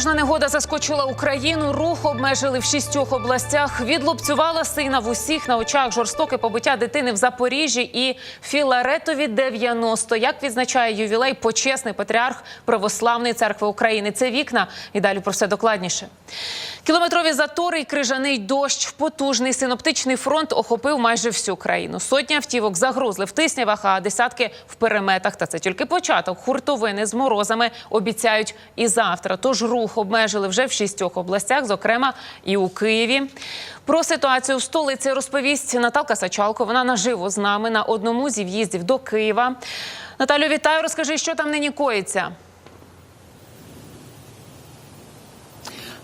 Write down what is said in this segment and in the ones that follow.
Потужна негода заскочила Україну. Рух обмежили в шістьох областях. Відлупцювала сина в усіх на очах жорстоке побиття дитини в Запоріжжі і Філаретові 90. Як відзначає ювілей почесний патріарх Православної церкви України. Це вікна. І далі про все докладніше. Кілометрові затори і крижаний дощ. Потужний синоптичний фронт охопив майже всю країну. Сотні автівок загрузли в тиснявах, а десятки в переметах. Та це тільки початок. Хуртовини з морозами обіцяють і завтра. Тож рух обмежили вже в шістьох областях, зокрема і у Києві. Про ситуацію в столиці розповість Наталка Сачалко. Вона наживо з нами на одному зі в'їздів до Києва. Наталю, вітаю. Розкажи, що там нині коїться.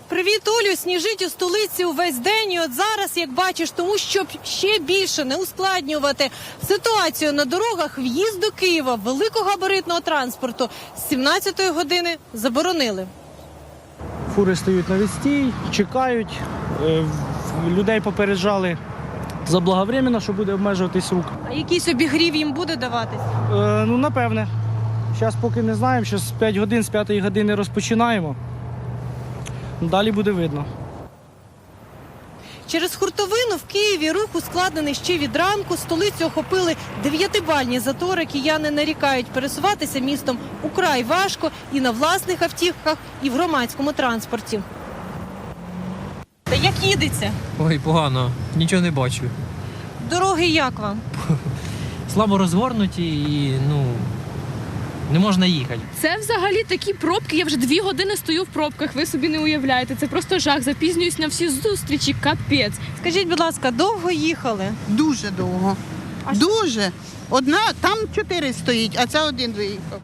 Привіт, Олю! Сніжить у столиці увесь день. І от зараз, як бачиш, тому щоб ще більше не ускладнювати ситуацію на дорогах, в'їзд до Києва великогабаритного транспорту з 17-ї години заборонили. Фури стоять на відстій, чекають. Е, Людей попереджали заблаговременно, що буде обмежуватись рук. А якийсь обігрів їм буде даватись? Е, ну, напевне. Зараз поки не знаємо, що з 5 годин, з 5 години розпочинаємо. Далі буде видно. Через хуртовину в Києві рух ускладнений ще від ранку. Столицю охопили дев'ятибальні затори. Кияни нарікають пересуватися містом украй важко і на власних автівках, і в громадському транспорті. Та як їдеться? Ой, погано, нічого не бачу. Дороги як вам? Слабо розгорнуті і ну не можна їхати. Це взагалі такі пробки. Я вже дві години стою в пробках. Ви собі не уявляєте. Це просто жах. Запізнююсь на всі зустрічі. Капець. Скажіть, будь ласка, довго їхали? Дуже довго. Дуже. Одна там чотири стоїть, а це один виїхав.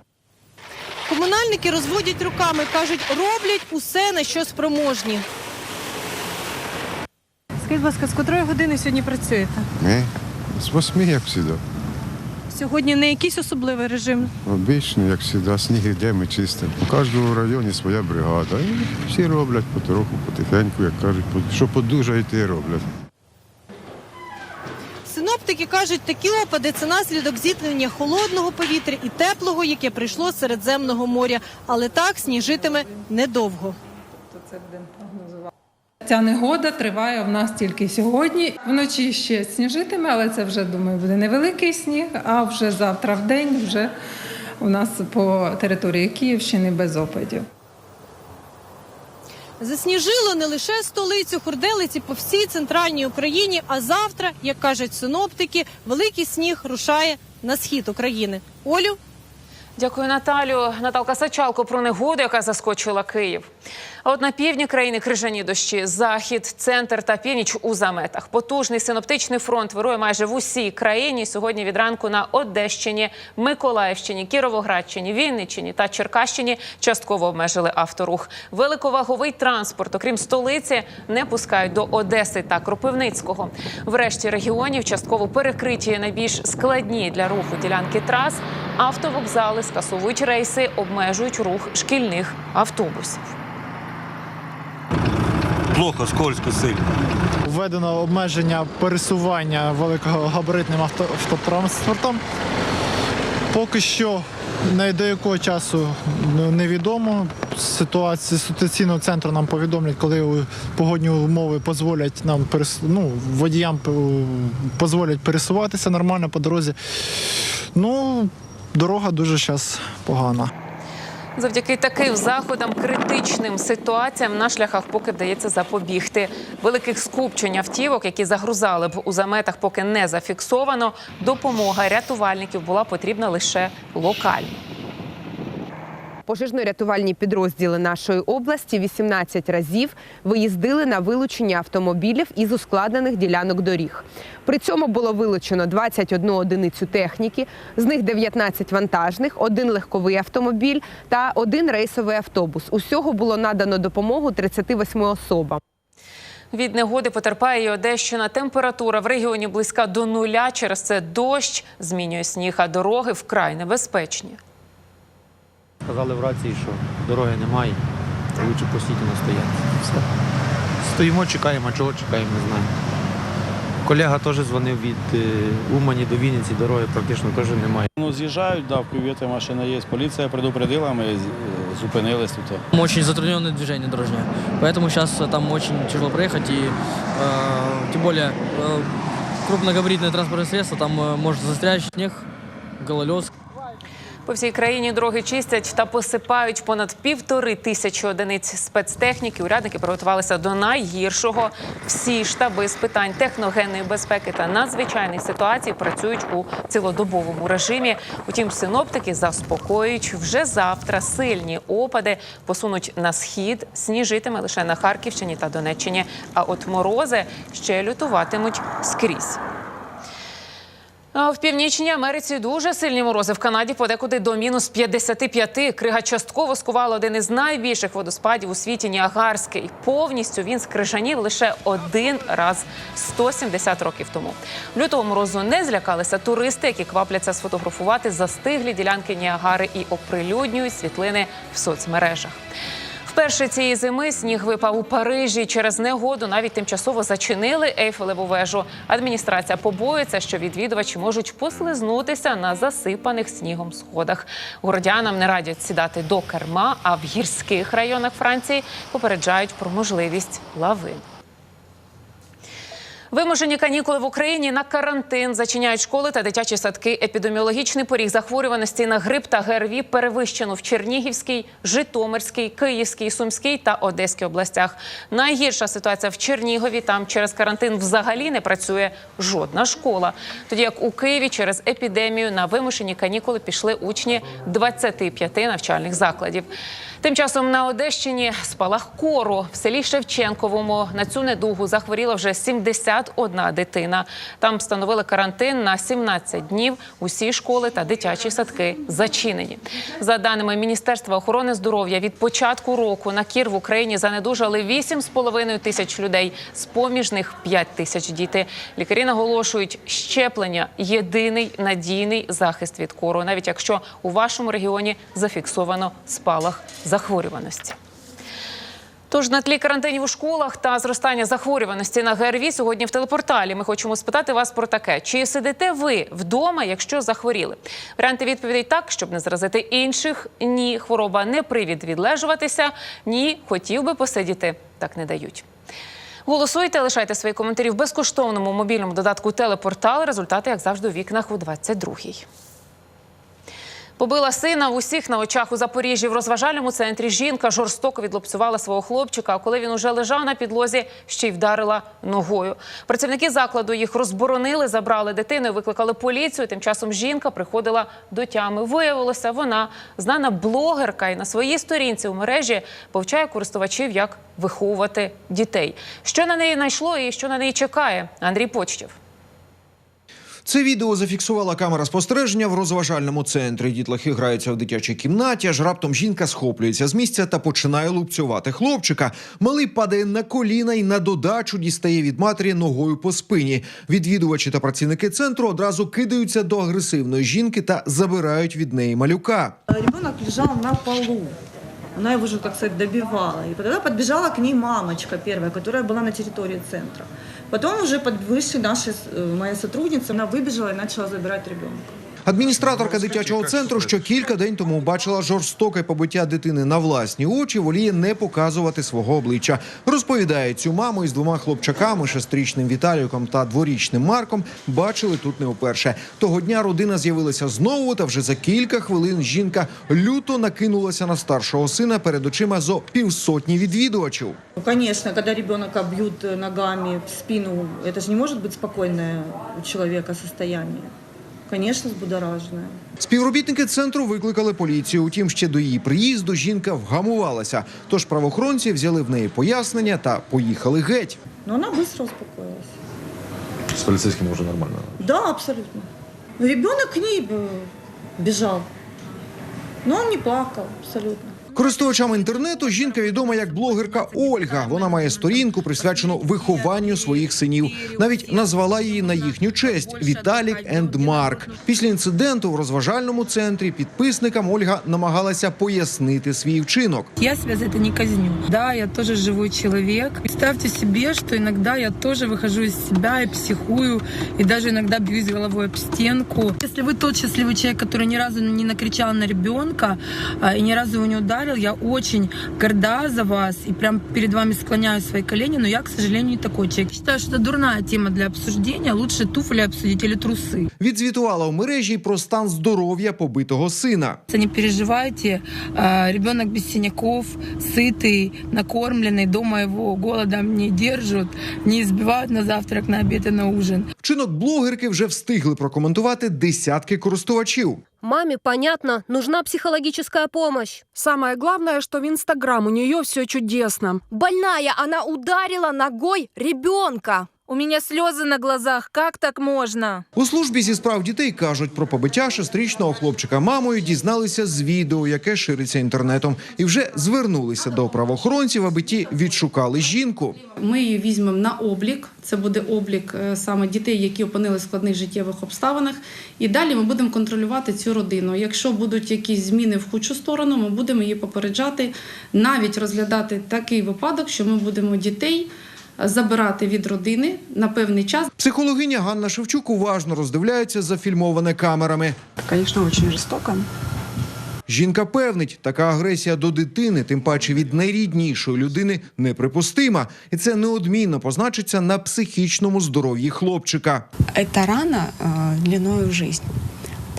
Комунальники розводять руками, кажуть, роблять усе на що спроможні. Скажіть, будь ласка, з котрої години сьогодні працюєте? Ми з восьми, як завжди. Сьогодні не якийсь особливий режим. Обично, як завжди, сніг йде, ми чистимо. У кожному районі своя бригада. І всі роблять потроху, потихеньку, як кажуть, по- що подужають, і роблять. Синоптики кажуть, такі опади це наслідок зіткнення холодного повітря і теплого, яке прийшло з Середземного моря. Але так сніжитиме недовго. Ця негода триває в нас тільки сьогодні. Вночі ще сніжитиме, але це вже думаю буде невеликий сніг. А вже завтра в день вже у нас по території Київщини без опадів. Засніжило не лише столицю, хурделиці по всій центральній Україні. А завтра, як кажуть синоптики, великий сніг рушає на схід України. Олю. Дякую, Наталю. Наталка Сачалко про негоду, яка заскочила Київ. А от на півдні країни крижані дощі, захід, центр та північ у заметах. Потужний синоптичний фронт вирує майже в усій країні. Сьогодні від ранку на Одещині, Миколаївщині, Кіровоградщині, Вінниччині та Черкащині частково обмежили авторух. Великоваговий транспорт, окрім столиці, не пускають до Одеси та Кропивницького. Врешті регіонів частково перекриті найбільш складні для руху ділянки трас. Автовокзали скасовують рейси, обмежують рух шкільних автобусів. Плохо, скользко, сильно. Введено обмеження пересування великогабаритним авто- автотранспортом. Поки що не до якого часу ну, невідомо. Ситуація ситуаційного центру нам повідомлять, коли погодні умови дозволять нам ну, водіям дозволять пересуватися нормально по дорозі. Ну, дорога дуже зараз погана. Завдяки таким заходам, критичним ситуаціям на шляхах поки вдається запобігти. Великих скупчень автівок, які загрузали б у заметах, поки не зафіксовано. Допомога рятувальників була потрібна лише локально. Пожежно-рятувальні підрозділи нашої області 18 разів виїздили на вилучення автомобілів із ускладнених ділянок доріг. При цьому було вилучено 21 одиницю техніки, з них 19 вантажних, один легковий автомобіль та один рейсовий автобус. Усього було надано допомогу 38 особам. Від негоди потерпає і Одещина. Температура в регіоні близька до нуля. Через це дощ змінює сніг, а дороги вкрай небезпечні. Сказали в рації, що дороги немає, лучше постійно стояти. Все. Стоїмо, чекаємо, а чого чекаємо, не знаємо. Колега теж дзвонив від е, Умані до Вінниці, дороги практично теж немає. Ну, з'їжджають, да, в кюветі машина є. Поліція предупредила, ми з- зупинились тут. Очень затрудненное движение дорожнее. Поэтому сейчас там очень тяжело проехать. И э, тем более э, крупногабаритные транспортные средства, там э, может застрять снег, гололед. По всій країні дороги чистять та посипають понад півтори тисячі одиниць спецтехніки. Урядники приготувалися до найгіршого. Всі штаби з питань техногенної безпеки та надзвичайних ситуацій працюють у цілодобовому режимі. Утім, синоптики заспокоюють вже завтра. Сильні опади посунуть на схід. Сніжитиме лише на Харківщині та Донеччині. А от морози ще лютуватимуть скрізь. В північній Америці дуже сильні морози. В Канаді подекуди до мінус 55. Крига частково скувала один із найбільших водоспадів у світі Ніагарський. Повністю він скрижанів лише один раз 170 років тому. Лютого морозу не злякалися туристи, які квапляться сфотографувати застиглі ділянки Ніагари і оприлюднюють світлини в соцмережах. Вперше цієї зими сніг випав у Парижі. Через негоду навіть тимчасово зачинили Ейфелеву вежу. Адміністрація побоїться, що відвідувачі можуть послизнутися на засипаних снігом сходах. Городянам не радять сідати до керма, а в гірських районах Франції попереджають про можливість лавин. Вимушені канікули в Україні на карантин зачиняють школи та дитячі садки. Епідеміологічний поріг захворюваності на грип та ГРВІ перевищено в Чернігівській, Житомирській, Київській, Сумській та Одеській областях. Найгірша ситуація в Чернігові. Там через карантин взагалі не працює жодна школа. Тоді як у Києві через епідемію на вимушені канікули пішли учні 25 навчальних закладів. Тим часом на Одещині спалах кору в селі Шевченковому на цю недугу захворіла вже 71 дитина. Там встановили карантин на 17 днів. Усі школи та дитячі садки зачинені. За даними Міністерства охорони здоров'я, від початку року на кір в Україні занедужали 8,5 тисяч людей. З поміж них 5 тисяч діти. Лікарі наголошують, щеплення єдиний надійний захист від кору, навіть якщо у вашому регіоні зафіксовано спалах захворюваності. Тож на тлі карантинів у школах та зростання захворюваності на ГРВІ сьогодні в телепорталі ми хочемо спитати вас про таке: чи сидите ви вдома, якщо захворіли? Варіанти відповідей так, щоб не заразити інших. Ні, хвороба не привід відлежуватися. Ні, хотів би посидіти, так не дають. Голосуйте, лишайте свої коментарі в безкоштовному мобільному додатку Телепортал. Результати, як завжди, у вікнах у 22-й. Побила сина в усіх на очах у Запоріжжі. В розважальному центрі жінка жорстоко відлупцювала свого хлопчика. А коли він уже лежав на підлозі, ще й вдарила ногою. Працівники закладу їх розборонили, забрали дитину, викликали поліцію. Тим часом жінка приходила до тями. Виявилося, вона знана блогерка і на своїй сторінці у мережі повчає користувачів, як виховувати дітей. Що на неї знайшло і що на неї чекає? Андрій Почтів. Це відео зафіксувала камера спостереження в розважальному центрі. Дітлахи граються в дитячій кімнаті. Аж раптом жінка схоплюється з місця та починає лупцювати хлопчика. Малий падає на коліна і на додачу дістає від матері ногою по спині. Відвідувачі та працівники центру одразу кидаються до агресивної жінки та забирають від неї малюка. Ребенок лежал на полу. Она его уже, так сказать, добивала. И тогда подбежала к ней мамочка первая, которая была на территории центра. Потом уже под- вышли наши, э, моя сотрудница, она выбежала и начала забирать ребенка. Адміністраторка дитячого центру, що кілька день тому бачила жорстоке побиття дитини на власні очі, воліє не показувати свого обличчя. Розповідає, цю маму із двома хлопчаками, шестирічним Віталіком та дворічним Марком, бачили тут не вперше. Того дня родина з'явилася знову, та вже за кілька хвилин жінка люто накинулася на старшого сина перед очима зо півсотні відвідувачів. Ну, конечно, когда ребенка бьют э, ногами в спину, это же не может быть спокойное у человека состояние. Конечно, збудораженою. Співробітники центру викликали поліцію. Утім, ще до її приїзду жінка вгамувалася. Тож правоохоронці взяли в неї пояснення та поїхали геть. Ну вона швидко успокоїлася. З поліцейським вже нормально. Да, абсолютно. Ребенок к ней біжав, бежал. Но он не плакав абсолютно. Користувачам інтернету жінка відома як блогерка Ольга. Вона має сторінку, присвячену вихованню своїх синів. Навіть назвала її на їхню честь Віталік енд Марк. Після інциденту в розважальному центрі підписникам Ольга намагалася пояснити свій вчинок. Я себя за это не казню. Да, я тоже живой человек. Представьте себе, что иногда я тоже выхожу из себя и психую, и даже иногда бьюсь головой об стенку. Если вы тот счастливый человек, который ни разу не накричал на ребенка а, и ни разу его не ударил, я очень горда за вас и прям перед вами склоняю свои колени, но я, к сожалению, не такой человек. Считаю, что это дурная тема для обсуждения. Лучше туфли обсудить или трусы. Відзвітувала в мережі й про стан здоров'я побитого сина. Не переживайте, а, ребенок без синяков, сытый, накормленный, дома его голодом не держат, не избивают на завтрак, на обед и на ужин. Вчинок блогерки вже встигли прокоментувати десятки користувачів. Маме, понятно, нужна психологическая помощь. Самое главное, что в Инстаграм у нее все чудесно. Больная, она ударила ногой ребенка. У меня слезы на глазах. Как так можно? У службі зі справ дітей кажуть про побиття шестирічного хлопчика мамою. Дізналися з відео, яке шириться інтернетом, і вже звернулися до правоохоронців, аби ті відшукали жінку. Ми її візьмемо на облік. Це буде облік е, саме дітей, які опинилися в складних життєвих обставинах. І далі ми будемо контролювати цю родину. Якщо будуть якісь зміни в худшу сторону, ми будемо її попереджати, навіть розглядати такий випадок, що ми будемо дітей забирати від родини на певний час. Психологиня Ганна Шевчук уважно роздивляється зафільмоване камерами. Конечно, очень жестоко. Жінка певнить, така агресія до дитини, тим паче від найріднішої людини, неприпустима, і це неодмінно позначиться на психічному здоров'ї хлопчика. Это рана э, длиною в жизнь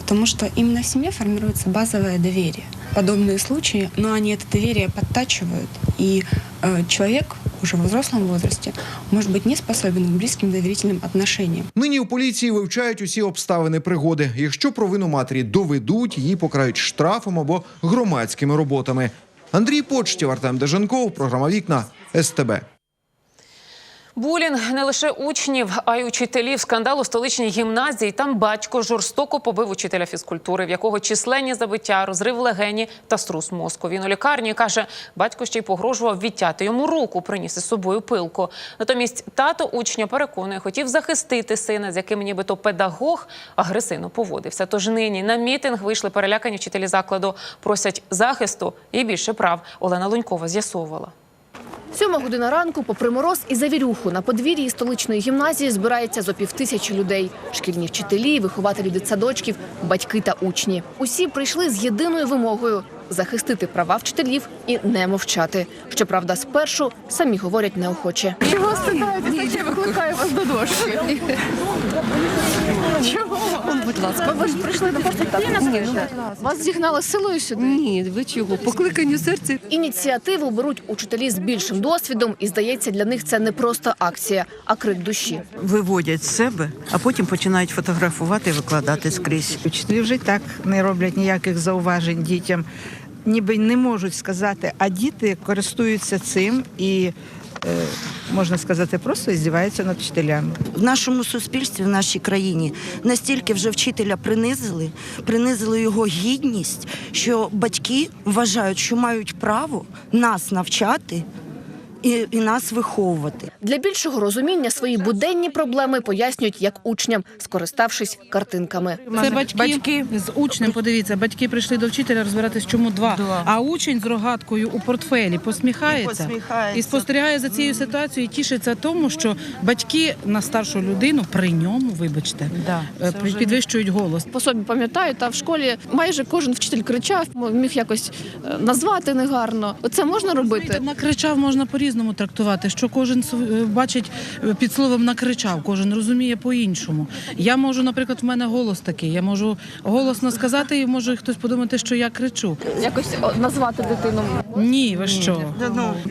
Потому что именно в семье формируется базовое доверие. Подобные случаи, но они это доверие подтачивают, и э, человек уже в взрослом возрасте может быть не способен к близким доверительным отношениям. Нині у поліції вивчають усі обставини пригоди. Якщо провину матері доведуть, її покарають штрафом або громадськими роботами. Андрій Почтів, Артем Деженков, програма Вікна СТБ. Булінг не лише учнів, а й учителів. Скандал у столичній гімназії. Там батько жорстоко побив учителя фізкультури, в якого численні забиття, розрив легені та струс мозку. Він у лікарні каже, батько ще й погрожував відтяти йому руку, приніс із собою пилку. Натомість тато учня переконує, хотів захистити сина, з яким нібито педагог агресивно поводився. Тож нині на мітинг вийшли перелякані вчителі закладу, просять захисту і більше прав. Олена Лунькова з'ясовувала. Сьома година ранку, попри мороз і завірюху, на подвір'ї столичної гімназії збирається зо півтисячі людей. Шкільні вчителі, вихователі дитсадочків, батьки та учні. Усі прийшли з єдиною вимогою захистити права вчителів і не мовчати. Щоправда, спершу самі говорять неохоче. Чого стидаєтеся? Я викликаю вас до дошки. Чого? Будь ласка, ви ж прийшли не просто так. Вас зігнали силою сюди? Ні, ви чого? Покликані серце. Ініціативу беруть учителі з більшим досвідом, і здається, для них це не просто акція, а крик душі. виводять з себе, а потім починають фотографувати і викладати скрізь. Вчителі вже так не роблять ніяких зауважень дітям, ніби не можуть сказати, а діти користуються цим і. е, Можна сказати, просто здіваються над вчителями. в нашому суспільстві, в нашій країні настільки вже вчителя принизили, принизили його гідність, що батьки вважають, що мають право нас навчати і, і нас виховувати. Для більшого розуміння свої буденні проблеми пояснюють як учням, скориставшись картинками. Це батьки, з учнем. Подивіться, батьки прийшли до вчителя розбиратись, чому два. А учень з рогаткою у портфелі посміхається, Посміхається. і спостерігає за цією ситуацією. і Тішиться тому, що батьки на старшу людину при ньому, вибачте, е, під- підвищують голос. По собі пам'ятаю, та в школі майже кожен вчитель кричав, міг якось е, назвати негарно. Оце можна робити? Накричав можна по-різному трактувати, що кожен е, бачить е, під словом накричав, кожен розуміє по-іншому. Я можу, наприклад, в мене голос такий. Я можу голосно сказати, і може хтось подумати, що я кричу. Якось назвати дитину. Ні, ви що?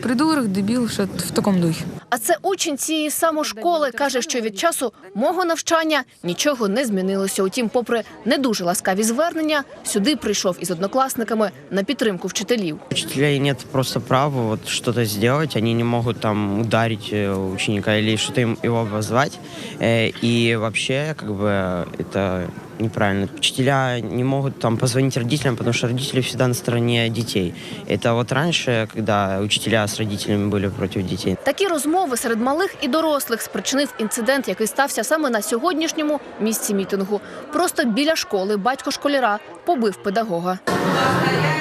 Придурок, дебіл, що в такому духі. А це учень цієї самої школи каже, що від часу мого навчання нічого не змінилося. Утім, попри не дуже ласкаві звернення, сюди прийшов із однокласниками на підтримку вчителів. Учителей нет просто права вот что-то сделать, они не могут там ударить э, ученика или что-то им его обозвать. Э, И вообще, как бы, это неправильно. Учителя не могут там позвонить родителям, потому что родители всегда на стороне детей. Это вот раньше, когда учителя с родителями были против детей. Такі розмови серед малих і дорослих спричинив інцидент, який стався саме на сьогоднішньому місці мітингу. Просто біля школи батько школяра побив педагога.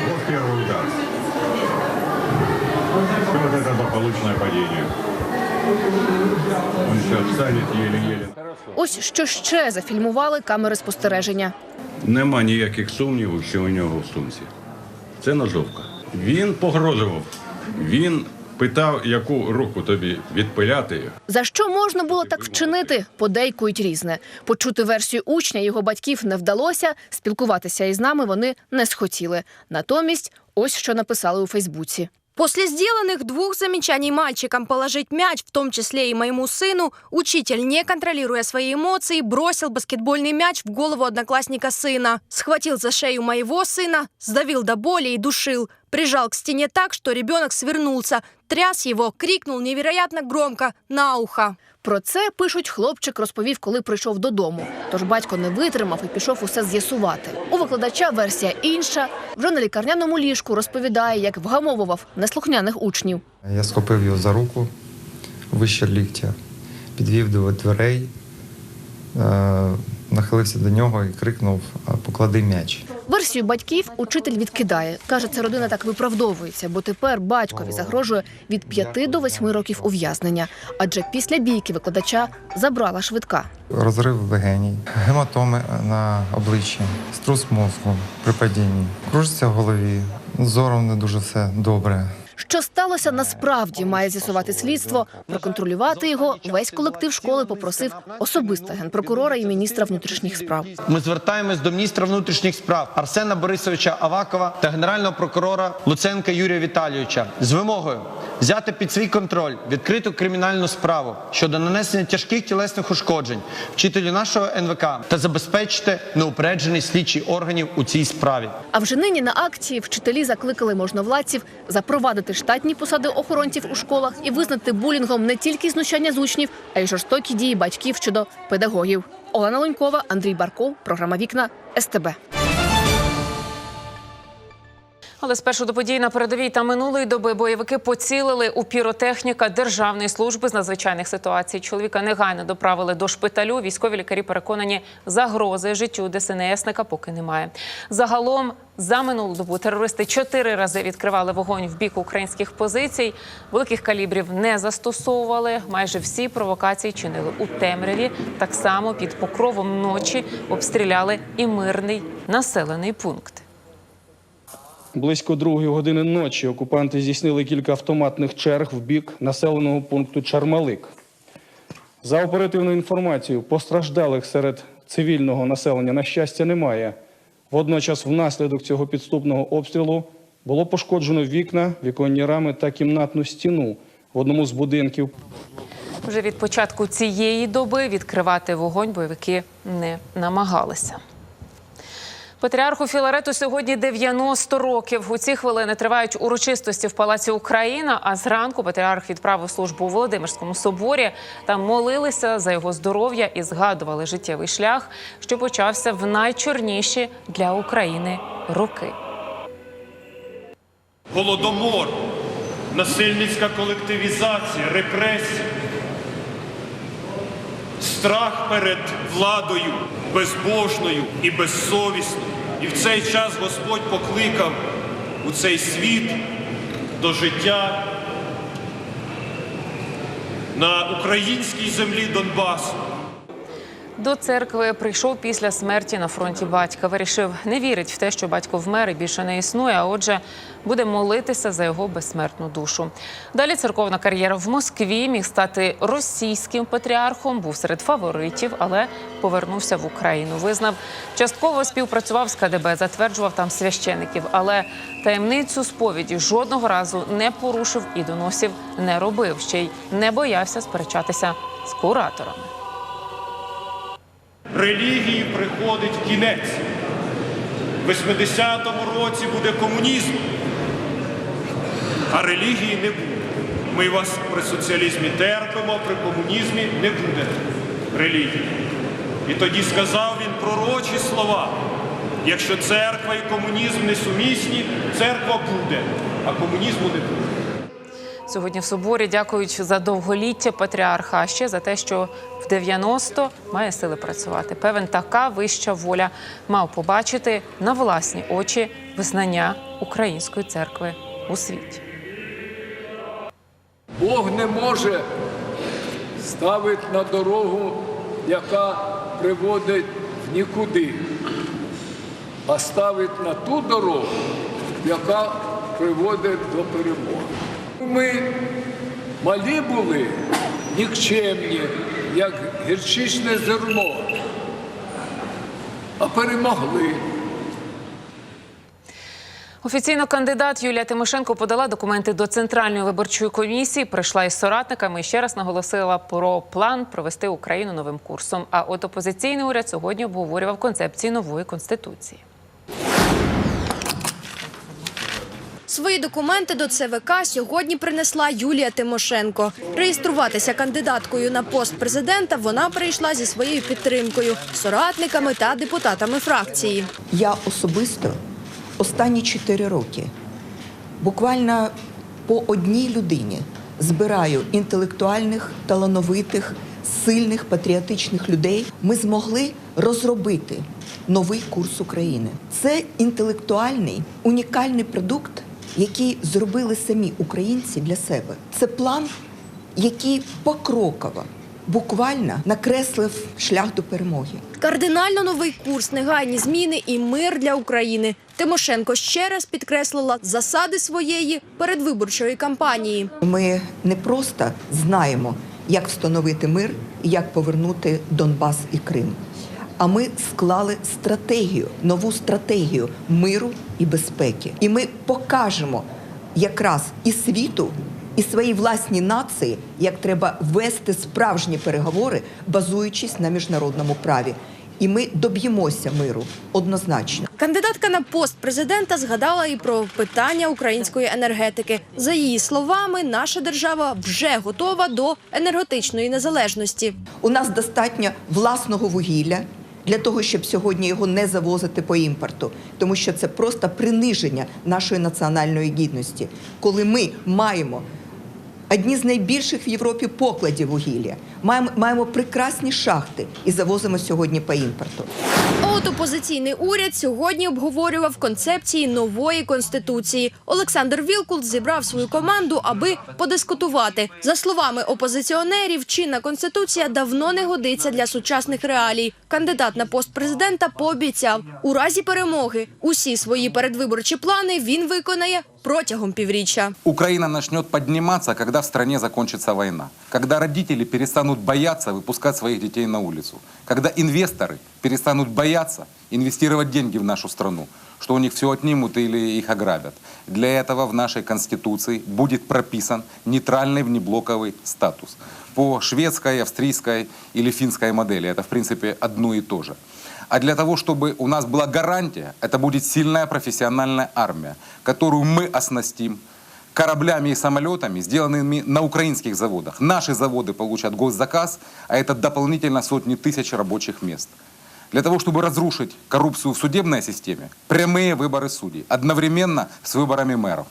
Вот первый удар. Злополучное падение. Он сейчас встанет еле-еле. Ось що ще зафільмували камери спостереження. Нема ніяких сумнівів, що у нього в сумці. Це ножовка. Він погрожував. Він питав, яку руку тобі відпиляти. За що можна було так вчинити? Подейкують різне. Почути версію учня його батьків не вдалося. Спілкуватися із нами вони не схотіли. Натомість, ось що написали у Фейсбуці. После сделанных двух замечаний мальчикам положить мяч, в том числе и моему сыну, учитель, не контролируя свои эмоции, бросил баскетбольный мяч в голову одноклассника сына, схватил за шею моего сына, сдавил до боли и душил, прижал к стене так, что ребенок свернулся, тряс его, крикнул невероятно громко на ухо. Про це пишуть, хлопчик розповів, коли прийшов додому. Тож батько не витримав і пішов усе з'ясувати. У викладача версія інша. Вже на лікарняному ліжку розповідає, як вгамовував неслухняних учнів. Я схопив його за руку вище ліктя, підвів до дверей, е, нахилився до нього і крикнув Поклади м'яч. Версію батьків учитель відкидає. Каже, ця родина так виправдовується, бо тепер батькові загрожує від 5 до 8 років ув'язнення. Адже після бійки викладача забрала швидка. Розрив легеній, гематоми на обличчі, струс мозку при падінні, кружиться в голові, зором не дуже все добре. Що сталося насправді, має з'ясувати слідство. Проконтролювати його весь колектив школи попросив особисто генпрокурора і міністра внутрішніх справ. Ми звертаємось до міністра внутрішніх справ Арсена Борисовича Авакова та генерального прокурора Луценка Юрія Віталійовича з вимогою взяти під свій контроль відкриту кримінальну справу щодо нанесення тяжких тілесних ушкоджень вчителю нашого НВК та забезпечити неупереджений слідчий органів у цій справі. А вже нині на акції вчителі закликали можновладців запровадити штатні посади охоронців у школах і визнати булінгом не тільки знущання з учнів, а й жорстокі дії батьків щодо педагогів. Олена Лонькова, Андрій Барков, програма Вікна СТБ. Але спершу до подій на передовій та минулої доби бойовики поцілили у піротехніка Державної служби з надзвичайних ситуацій. Чоловіка негайно доправили до шпиталю. Військові лікарі переконані, загрози життю ДСНСника поки немає. Загалом за минулу добу терористи чотири рази відкривали вогонь в бік українських позицій. Великих калібрів не застосовували. Майже всі провокації чинили у темряві. Так само під покровом ночі обстріляли і мирний населений пункт. Близько другої години ночі окупанти здійснили кілька автоматних черг в бік населеного пункту Чармалик. За оперативною інформацією, постраждалих серед цивільного населення, на щастя, немає. Водночас, внаслідок цього підступного обстрілу було пошкоджено вікна, віконні рами та кімнатну стіну в одному з будинків. Вже від початку цієї доби відкривати вогонь бойовики не намагалися. Патріарху Філарету сьогодні 90 років. У ці хвилини тривають урочистості в Палаці Україна. А зранку патріарх відправив службу у Володимирському соборі. Там молилися за його здоров'я і згадували життєвий шлях, що почався в найчорніші для України роки. голодомор, насильницька колективізація, репресії, страх перед владою безбожною і безсовісною. І в цей час Господь покликав у цей світ до життя на українській землі Донбасу. До церкви прийшов після смерті на фронті батька. Вирішив не вірить в те, що батько вмер і більше не існує. А отже, буде молитися за його безсмертну душу. Далі церковна кар'єра в Москві міг стати російським патріархом. Був серед фаворитів, але повернувся в Україну. Визнав, частково співпрацював з КДБ, затверджував там священиків, але таємницю сповіді жодного разу не порушив і доносів не робив. Ще й не боявся сперечатися з кураторами. Релігії приходить кінець. В 80-му році буде комунізм, а релігії не буде. Ми вас при соціалізмі терпимо, при комунізмі не буде релігії. І тоді сказав він пророчі слова. Якщо церква і комунізм несумісні, церква буде, а комунізму не буде. Сьогодні в соборі дякують за довголіття патріарха, а ще за те, що в 90 має сили працювати. Певен, така вища воля мав побачити на власні очі визнання української церкви у світі. Бог не може ставити на дорогу, яка приводить в нікуди, а ставить на ту дорогу, яка приводить до перемоги. Ми малі були, нікчемні, як гірчичне зерно, а перемогли. Офіційно кандидат Юлія Тимошенко подала документи до центральної виборчої комісії. Прийшла із соратниками і ще раз наголосила про план провести Україну новим курсом. А от опозиційний уряд сьогодні обговорював концепції нової конституції. Свої документи до ЦВК сьогодні принесла Юлія Тимошенко. Реєструватися кандидаткою на пост президента вона прийшла зі своєю підтримкою, соратниками та депутатами фракції. Я особисто останні чотири роки буквально по одній людині збираю інтелектуальних, талановитих, сильних, патріотичних людей. Ми змогли розробити новий курс України. Це інтелектуальний, унікальний продукт, який зробили самі українці для себе. Це план, який покроково, буквально накреслив шлях до перемоги. Кардинально новий курс, негайні зміни і мир для України. Тимошенко ще раз підкреслила засади своєї передвиборчої кампанії. Ми не просто знаємо, як встановити мир і як повернути Донбас і Крим. А ми склали стратегію, нову стратегію миру і безпеки. І ми покажемо якраз і світу, і своїй власній нації, як треба вести справжні переговори, базуючись на міжнародному праві. І ми доб'ємося миру однозначно. Кандидатка на пост президента згадала і про питання української енергетики. За її словами, наша держава вже готова до енергетичної незалежності. У нас достатньо власного вугілля для того, щоб сьогодні його не завозити по імпорту, тому що це просто приниження нашої національної гідності, коли ми маємо. Одні з найбільших в Європі покладів вугілля. Маємо, маємо прекрасні шахти і завозимо сьогодні по імпорту. От опозиційний уряд сьогодні обговорював концепції нової конституції. Олександр Вілкул зібрав свою команду, аби подискутувати. За словами опозиціонерів, чинна конституція давно не годиться для сучасних реалій. Кандидат на пост президента пообіцяв, у разі перемоги усі свої передвиборчі плани він виконає протягом півріччя. Украина начнет подниматься, когда в стране закончится война. Когда родители перестанут бояться выпускать своих детей на улицу. Когда инвесторы перестанут бояться инвестировать деньги в нашу страну, что у них все отнимут или их ограбят. Для этого в нашей Конституции будет прописан нейтральный внеблоковый статус. По шведской, австрийской или финской модели. Это, в принципе, одно и то же. А для того, чтобы у нас была гарантия, это будет сильная профессиональная армия, которую мы оснастим кораблями и самолетами, сделанными на украинских заводах. Наши заводы получат госзаказ, а это дополнительно сотни тысяч рабочих мест. Для того, чтобы разрушить коррупцию в судебной системе, прямые выборы судей, одновременно с выборами мэров.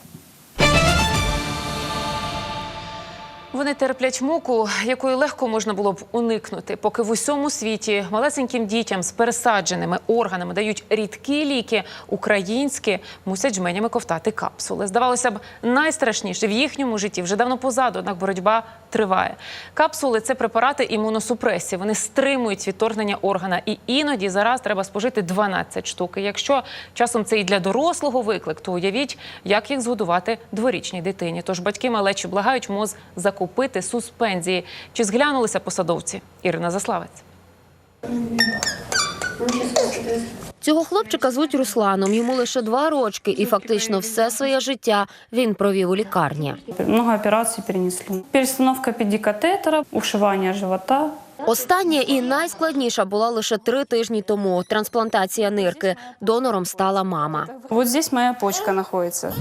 Вони терплять муку, якої легко можна було б уникнути, поки в усьому світі малесеньким дітям з пересадженими органами дають рідкі ліки, українські мусять жменями ковтати капсули. Здавалося б, найстрашніше в їхньому житті вже давно позаду, однак боротьба триває. Капсули це препарати імуносупресії. Вони стримують відторгнення органа, і іноді зараз треба спожити 12 штук. Якщо часом це і для дорослого виклик, то уявіть, як їх згодувати дворічній дитині. Тож батьки малечі благають МОЗ закупити суспензії. Чи зглянулися посадовці? Ірина Заславець. Цього хлопчика звуть Русланом. Йому лише два рочки, і фактично все своє життя він провів у лікарні. Много операций перенесли. Перестановка педикатетера, ушивание живота. Остання і найскладніша була лише три тижні тому. Трансплантація нирки. Донором стала мама. Вот здесь моя почка находится.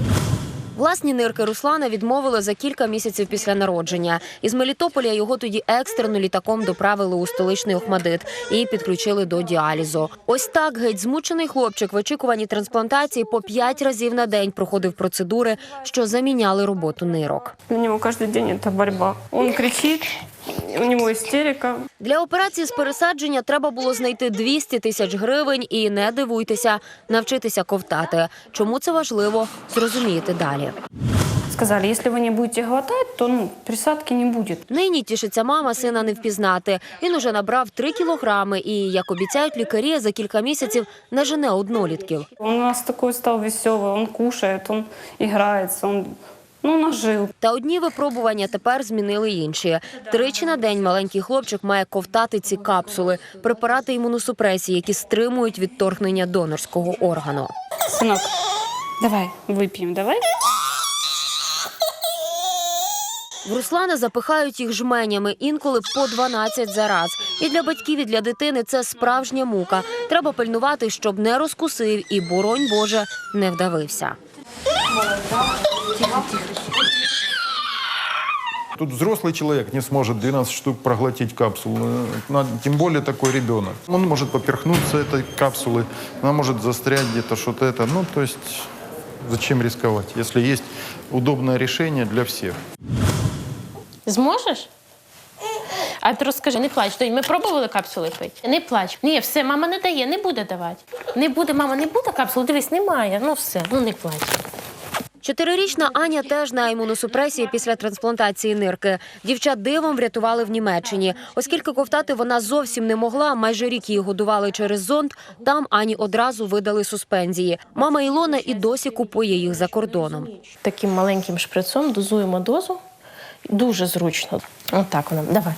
Власні нирки Руслана відмовили за кілька місяців після народження. Із Мелітополя його тоді екстрено літаком доправили у столичний Охмадит і підключили до діалізу. Ось так геть змучений хлопчик в очікуванні трансплантації по п'ять разів на день проходив процедури, що заміняли роботу нирок. На него кожен день це борьба. Он кричит, у него истерика. Для операції з пересадження треба було знайти 200 тисяч гривень і не дивуйтеся, навчитися ковтати. Чому це важливо, зрозумієте далі. Сказали, если вы не будете глотать, то ну, присадки не будет. Нині тішиться мама сина не впізнати. Він уже набрав 3 кілограми і, як обіцяють лікарі, за кілька місяців нажене однолітків. Он у нас такой стал веселый, он кушает, он играется, он ну, нажил. Та одні випробування тепер змінили інші. Тричі на день маленький хлопчик має ковтати ці капсули, препарати імуносупресії, які стримують відторгнення донорського органу. Сынок, давай выпьем, давай. В Руслана запихають їх жменями, інколи по 12 за раз. І для батьків, і для дитини це справжня мука. Треба пильнувати, щоб не розкусив і, боронь Боже, не вдавився. Тут взрослый человек не сможет 12 штук проглотить капсул, на- тем более такой ребенок. Он может поперхнуться этой капсулы, она может застрять где-то, что-то это. Ну, то есть зачем рисковать, если есть удобное решение для всех. Зможеш? А ти розкажи, не плач. Донь, Ми пробували капсули пити? Не плач. Ні, все, мама не дає, не буде давати. Не буде, мама, не буде капсул. Дивись, немає. Ну все, ну не плач. Чотирирічна Аня теж на імуносупресії після трансплантації нирки. Дівчат дивом врятували в Німеччині. Оскільки ковтати вона зовсім не могла, майже рік її годували через зонд. Там Ані одразу видали суспензії. Мама Ілона і досі купує їх за кордоном. Таким маленьким шприцом дозуємо дозу. Дуже зручно. Отак воно. Давай.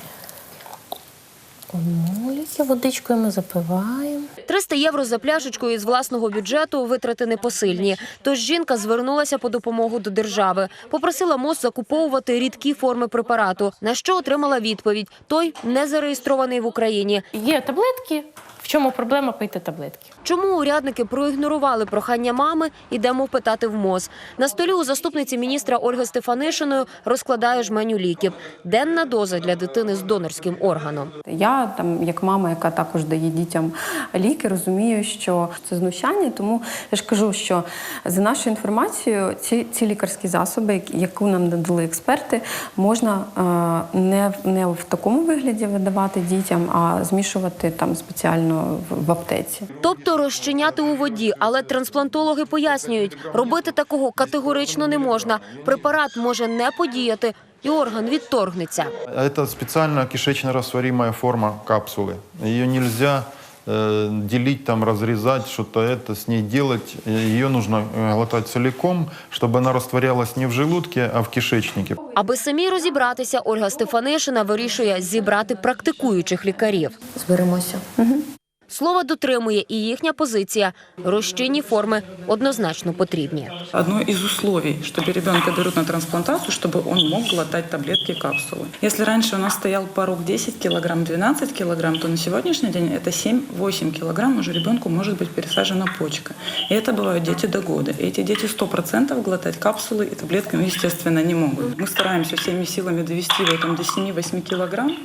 Моліки, водичкою ми запиваємо. 300 євро за пляшечку із власного бюджету витрати непосильні. Тож жінка звернулася по допомогу до держави. Попросила МОЗ закуповувати рідкі форми препарату, на що отримала відповідь. Той не зареєстрований в Україні. Є таблетки. В чому проблема пити таблетки? Чому урядники проігнорували прохання мами? Ідемо питати в МОЗ. На столі у заступниці міністра Ольги Стефанишиної розкладає жменю ліків. Денна доза для дитини з донорським органом. Я там, як мама, яка також дає дітям ліки, розумію, що це знущання. Тому я ж кажу, що за нашою інформацією, ці, ці лікарські засоби, які- яку нам надали експерти, можна е, не, в- не в такому вигляді видавати дітям, а змішувати там спеціально в, в аптеці. Тобто розчиняти у воді, але трансплантологи пояснюють, робити такого категорично не можна. Препарат може не подіяти, і орган відторгнеться. Это специально кишечно-растворимая форма капсулы. Ее нельзя э, делить, там, разрезать, что-то это с ней делать. Ее нужно э, глотать целиком, чтобы она растворялась не в желудке, а в кишечнике. Аби самі розібратися, Ольга Стефанишина вирішує зібрати практикуючих лікарів. Зберемося. Слова дотримує і їхня позиція. Розчинні форми однозначно потрібні. Одно из условий, чтобы ребенка берут на трансплантацию, чтобы он мог глотать таблетки и капсулы. Если раньше у нас стоял порог 10 килограмм, 12 килограмм, то на сегодняшний день это 7-8 килограмм уже ребенку может быть пересажена почка. И это бывают дети до года. И эти дети 100% глотать капсулы и таблетки, ну, естественно, не могут. Мы стараемся всеми силами довести его там до 7-8 килограмм,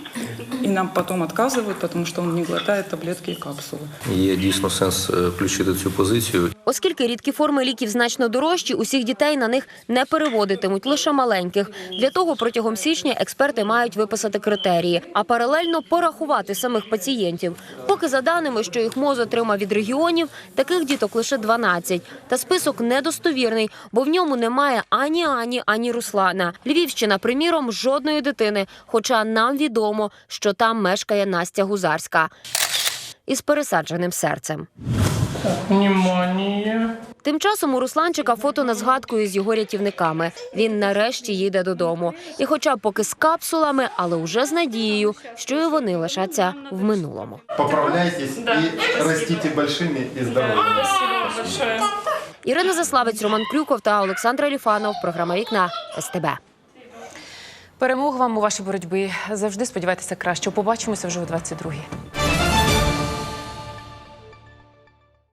и нам потом отказывают, потому что он не глотает таблетки и капсулы. Є дійсно сенс е, включити цю позицію. Оскільки рідкі форми ліків значно дорожчі, усіх дітей на них не переводитимуть, лише маленьких. Для того протягом січня експерти мають виписати критерії, а паралельно порахувати самих пацієнтів. Поки за даними, що їх МОЗ отримав від регіонів, таких діток лише 12. Та список недостовірний, бо в ньому немає ані Ані, ані Руслана. Львівщина, приміром, жодної дитини. Хоча нам відомо, що там мешкає Настя Гузарська із пересадженим серцем. Внимание. Тим часом у Русланчика фото на згадку із його рятівниками. Він нарешті їде додому. І, хоча поки з капсулами, але вже з надією, що і вони лишаться в минулому. Поправляйтесь и растите большими и здоровыми. Ірина Заславець, Роман Крюков та Олександра Ліфанов. Програма Вікна СТБ. Перемог вам у вашій боротьбі. Завжди сподівайтеся краще. Побачимося вже о 22-й.